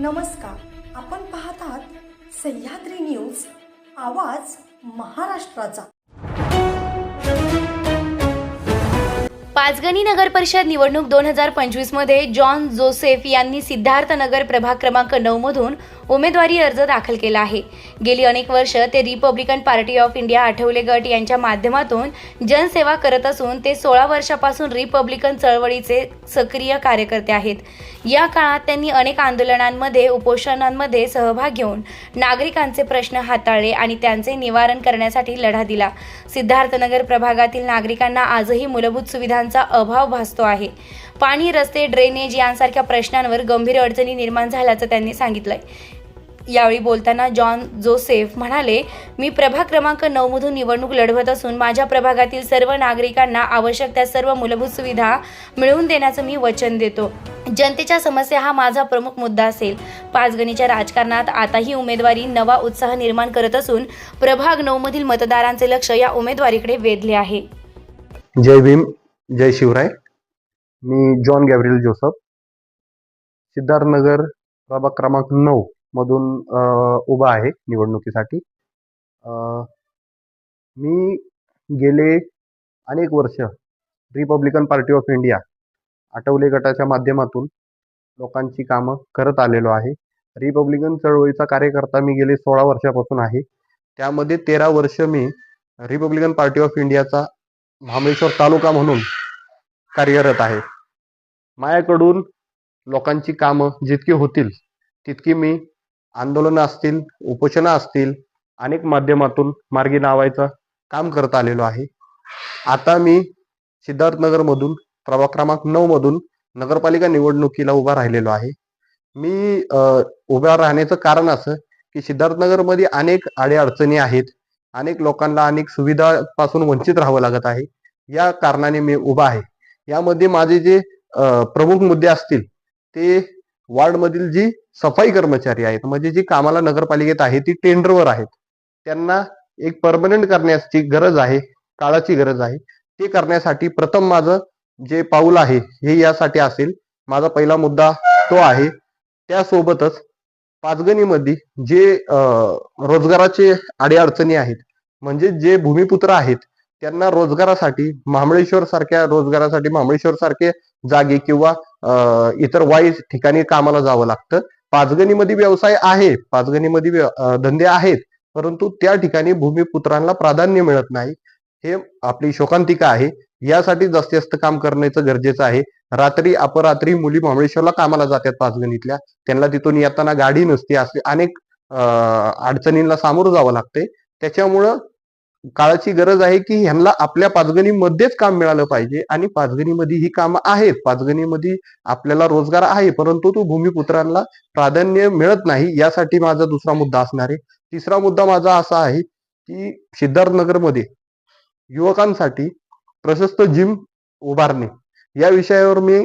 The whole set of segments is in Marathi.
नमस्कार. आपण पाहतात सह्याद्री न्यूज आवाज महाराष्ट्राचा. पाचगणी नगर परिषद निवडणूक दोन हजार पंचवीसमध्ये जॉन जोसेफ यांनी सिद्धार्थ नगर प्रभाग क्रमांक नऊ मधून उमेदवारी अर्ज दाखल केला आहे. गेली अनेक वर्ष ते Republican party of India Athawale गट यांच्या माध्यमातून जनसेवा करत असून ते सोळा वर्षापासून रिपब्लिकन चळवळीचे सक्रिय कार्यकर्ते आहेत. या काळात त्यांनी अनेक आंदोलनांमध्ये उपोषणांमध्ये सहभाग घेऊन नागरिकांचे प्रश्न हाताळले आणि त्यांचे निवारण करण्यासाठी लढा दिला. सिद्धार्थनगर प्रभागातील नागरिकांना आजही मूलभूत सुविधांचा अभाव भासतो आहे. पाणी रस्ते ड्रेनेज यांसारख्या प्रश्नांवर गंभीर अडचणी निर्माण झाल्याचं त्यांनी सांगितलंय. यावेळी बोलताना जॉन जोसेफ म्हणाले मी प्रभाग क्रमांक नऊ मधून निवडणूक लढवत असून माझ्या प्रभागातील सर्व नागरिकांना आवश्यक त्या सर्व मूलभूत सुविधा मिळवून देण्याचं मी वचन देतो. जनतेच्या समस्या हा माझा प्रमुख मुद्दा असेल. पाचगणीच्या राजकारणात आताही उमेदवारी नवा उत्साह निर्माण करत असून प्रभाग नऊ मधील मतदारांचे लक्ष या उमेदवारीकडे वेधले आहे. जय भीम जय शिवराय. मी जॉन गॅब्रियल जोसफ. सिद्धार्थनगर प्रभाग क्रमांक नऊ. मधून उभा आहे निवडणुकीसाठी. मी गेले अनेक वर्ष Republican party of India Athawale गटाच्या माध्यमातून लोकांची कामं करत आलेलो आहे. रिपब्लिकन चळवळीचा कार्यकर्ता मी गेले सोळा वर्षापासून आहे. त्यामध्ये तेरा वर्ष मी रिपब्लिकन पार्टी ऑफ इंडियाचा महाबळेश्वर तालुका म्हणून कार्यरत आहे. माझ्याकडून लोकांची कामं जितकी होतील तितकी मी आंदोलनं असतील उपोषणं असतील अनेक माध्यमातून मार्गी लावायचं काम करत आलेलो आहे. आता मी सिद्धार्थनगरमधून प्रभाग क्रमांक नऊ मधून नगरपालिका निवडणुकीला उभा राहिलेलो आहे. मी उभ्या राहण्याचं कारण असं की सिद्धार्थनगरमध्ये अनेक अडीअडचणी आहेत. अनेक लोकांना अनेक सुविधापासून वंचित राहावं लागत आहे. या कारणाने मी उभा आहे. यामध्ये माझे जे प्रमुख मुद्दे असतील ते वार्डमधील जी सफाई कर्मचारी आहेत म्हणजे जी कामाला नगरपालिकेत आहे ती टेंडरवर आहेत. त्यांना एक परमनंट करण्याची गरज आहे काळाची गरज आहे. ते करण्यासाठी प्रथम माझं जे पाऊल आहे हे यासाठी असेल. माझा पहिला मुद्दा तो आहे. त्यासोबतच पाचगणीमध्ये जे रोजगाराचे अडीअडचणी आहेत म्हणजे जे भूमिपुत्र आहेत त्यांना रोजगारासाठी महाबळेश्वर सारख्या रोजगारासाठी महाबळेश्वर सारखे जागे किंवा इतर वाईज ठिकाणी कामाला जावं लागतं. पाचगणीमध्ये व्यवसाय आहे पाचगणीमध्ये धंदे आहेत परंतु त्या ठिकाणी भूमिपुत्रांना प्राधान्य मिळत नाही. हे आपली शोकांतिका आहे. यासाठी जास्तीत जास्त काम करण्याचं गरजेचं आहे. रात्री अपरात्री मुली महाबळेश्वरला कामाला जातात पाचगणीतल्या. त्यांना तिथून येताना गाडी नसते असे अनेक अडचणींना सामोरं जावं लागते. त्याच्यामुळं काळाची गरज आहे की ह्यांना आपल्या पाचगणीमध्येच काम मिळालं पाहिजे आणि पाचगणीमध्ये ही कामं आहेत. पाचगणीमध्ये आपल्याला रोजगार आहे परंतु तो भूमिपुत्रांना प्राधान्य मिळत नाही यासाठी माझा दुसरा मुद्दा असणार आहे. तिसरा मुद्दा माझा असा आहे की सिद्धार्थनगरमध्ये युवकांसाठी प्रशस्त जिम उभारणे. या विषयावर मी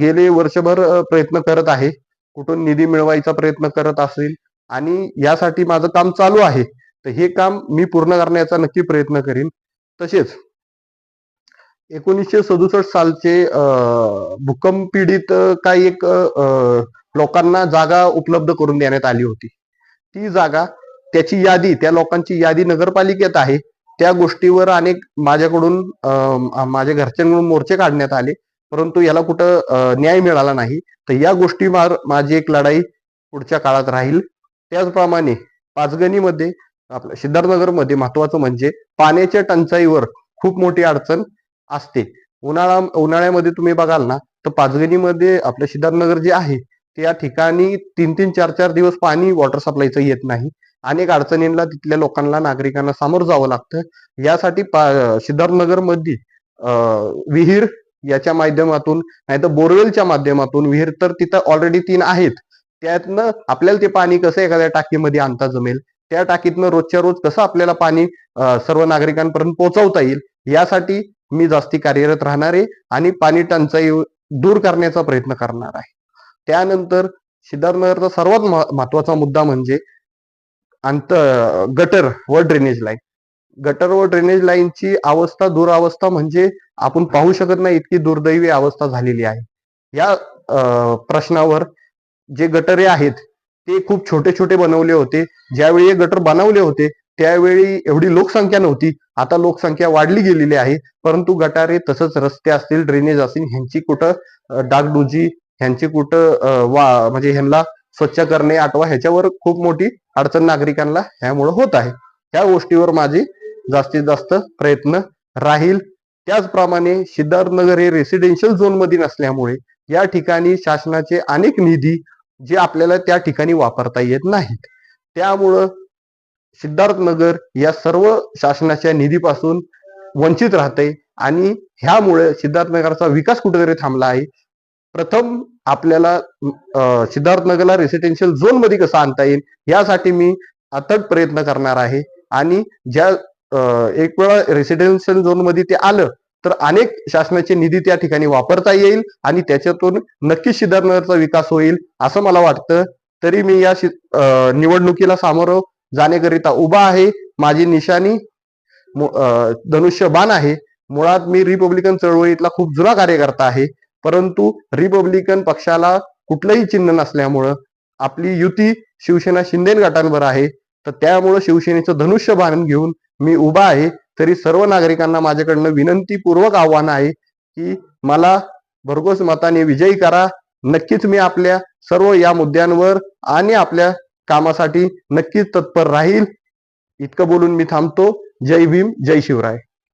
गेले वर्षभर प्रयत्न करत आहे. कुठून निधी मिळवायचा प्रयत्न करत असेल आणि यासाठी माझं काम चालू आहे. तर हे काम मी पूर्ण करण्याचा नक्की प्रयत्न करीन. तसेच एकोणीसशे सदुसष्ट सालचे भूकंप पीडित काही एक लोकांना जागा उपलब्ध करून देण्यात आली होती. ती जागा त्याची यादी त्या लोकांची यादी नगरपालिकेत आहे. त्या गोष्टीवर अनेक माझ्याकडून अं, माझ्या घरच्यांकडून मोर्चे काढण्यात आले. परंतु याला कुठं न्याय मिळाला नाही. तर या गोष्टीवर माझी एक लढाई पुढच्या काळात राहील. त्याचप्रमाणे पाचगणीमध्ये आपल्या सिद्धार्थनगरमध्ये महत्वाचं म्हणजे पाण्याच्या टंचाईवर खूप मोठी अडचण असते. उन्हाळा उन्हाळ्यामध्ये तुम्ही बघाल ना तर पाचगणीमध्ये आपलं सिद्धार्थनगर जे आहे त्या ठिकाणी तीन तीन चार चार दिवस पाणी वॉटर सप्लायचं येत नाही. अनेक अडचणींना तिथल्या लोकांना नागरिकांना सामोरं जावं लागतं. यासाठी सिद्धार्थनगरमध्ये विहीर याच्या माध्यमातून नाही तर बोरवेलच्या माध्यमातून विहीर तर तिथं ऑलरेडी तीन आहेत. त्यातनं आपल्याला ते पाणी कसं एखाद्या टाकीमध्ये आणता जमेल? त्या टाकीतनं रोजच्या रोज कसं आपल्याला पाणी सर्व नागरिकांपर्यंत पोहोचवता येईल यासाठी मी जास्ती कार्यरत राहणार आहे आणि पाणी टंचाई दूर करण्याचा प्रयत्न करणार आहे. त्यानंतर सिद्धार्थनगरचा सर्वात महत्त्वाचा मुद्दा म्हणजे अंत गटर व ड्रेनेज लाईन गटर व ड्रेनेज लाईनची अवस्था दुरावस्था म्हणजे आपण पाहू शकत नाही इतकी दुर्दैवी अवस्था झालेली आहे. या प्रश्नावर जे गटरे आहेत ते खूप छोटे छोटे बनवले होते. ज्यावेळी हे गटर बनवले होते त्यावेळी एवढी लोकसंख्या नव्हती. आता लोकसंख्या वाढली गेलेली आहे. परंतु गटारे तसंच रस्ते असतील ड्रेनेज असतील ह्यांची कुठं डागडुजी ह्यांची कुठं वा म्हणजे ह्यांना स्वच्छ करणे आठवा ह्याच्यावर खूप मोठी अडचण नागरिकांना ह्यामुळे होत आहे. ह्या गोष्टीवर माझे जास्तीत जास्त प्रयत्न राहील. त्याचप्रमाणे सिद्धार्थनगर हे रेसिडेन्शियल झोनमध्ये नसल्यामुळे या ठिकाणी शासनाचे अनेक निधी जे आपल्याला त्या ठिकाणी वापरता येत नाहीत. त्यामुळं सिद्धार्थनगर या सर्व शासनाच्या निधीपासून वंचित राहते आणि ह्यामुळे सिद्धार्थनगरचा विकास कुठेतरी थांबला आहे. प्रथम आपल्याला सिद्धार्थनगरला रेसिडेन्शियल झोनमध्ये कसं आणता येईल यासाठी मी अथक प्रयत्न करणार आहे. आणि ज्या एक वेळा रेसिडेन्शियल झोनमध्ये ते आलं तर अनेक शासनाचे निधी त्या ठिकाणी वापरता येईल आणि त्याच्यातून नक्कीच सिद्धार्थनगरचा विकास होईल असं मला वाटतं. तरी मी या शि- निवडणुकीला सामोरं जाण्याकरिता उभा आहे. माझी निशाणी धनुष्य बाण धनुष्यबाण आहे. मुळात मी रिपब्लिकन चळवळीतला खूप जुना कार्यकर्ता आहे. परंतु रिपब्लिकन पक्षाला कुठलंही चिन्ह नसल्यामुळं आपली युती शिवसेना शिंदे गटांवर आहे. तर त्यामुळं शिवसेनेचं धनुष्य बाण घेऊन मी उभा आहे. तरी सर्व नागरिकांना माझ्याकडनं विनंतीपूर्वक आव्हान आहे की मला भरघोस मताने विजयी करा. नक्कीच मी आपल्या सर्व या मुद्द्यांवर आणि आपल्या कामासाठी नक्कीच तत्पर राहील. इतकं बोलून मी थांबतो. जय भीम जय शिवराय.